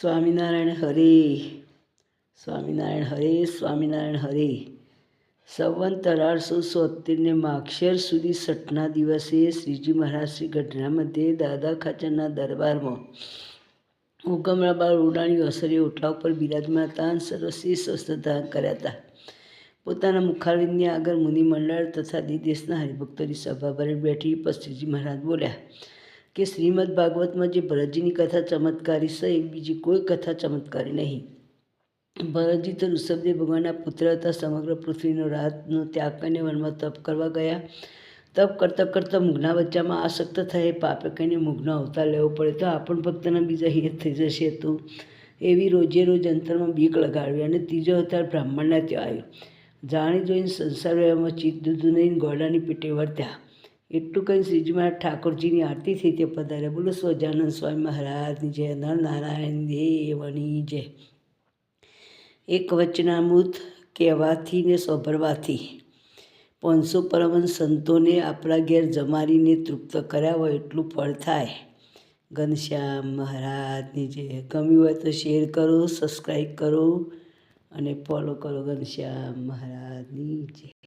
સ્વામિનારાયણ હરે સ્વામિનારાયણ હરે સ્વામિનારાયણ હરે. સંવંત અઢારસો સોતેરને માક્ષર સુધી સઠના દિવસે શ્રીજી મહારાજ શ્રી ગઢડા મધ્યે દાદા ખાચરના દરબારમાં ઉગમણાબા ઉડાણી અસરે ઓટલા ઉપર બિરાજમાન હતા અને સરસ્વી શસ્ત્ર કર્યા હતા. પોતાના મુખારવિંદની આગળ મુનિ મંડળ તથા દેશના હરિભક્તોની સભા ભરી બેઠી પછી શ્રીજી મહારાજ બોલ્યા કે શ્રીમદ ભાગવતમાં જે ભરતજીની કથા ચમત્કારી છે, એવી બીજી કોઈ કથા ચમત્કારી નહીં. ભરતજી તો ઋષભદેવ ભગવાનના પુત્ર હતા, સમગ્ર પૃથ્વીનો રાતનો ત્યાગ કરીને વનમાં તપ કરવા ગયા. તપ કરતાં કરતાં મુગના બચ્ચામાં આસક્ત થાય, પાપે કહીને મુગનો અવતાર લેવો પડે તો આપણ ભક્તના બીજા હેત થઈ જશે તો. એવી રોજે રોજ અંતરમાં બીક લગાડવી અને ત્રીજો અવતાર બ્રાહ્મણના ત્યાં આવ્યો. જાણી જોઈને સંસાર વ્યવહારમાં ચિત્ત દૂધું નહીં ગોડાની પેટે વર્ત્યા. એટલું કંઈ શ્રીજી ઠાકોરજીની આરતી થઈ તે પધારે. બોલો સ્વજાનંદ સ્વામી મહારાજની જય નરનારાયણ, દેવની જય. એક વચનામૃત કહેવાથી ને સોભરવાથી. પાંચસો પરમન સંતોને આપણા ઘેર જમાડીને તૃપ્ત કર્યા હોય એટલું ફળ થાય. ઘનશ્યામ મહારાજની જે ગમ્યું હોય તો શેર કરો, સબસ્ક્રાઈબ કરો અને ફોલો કરો ઘનશ્યામ મહારાજની જય.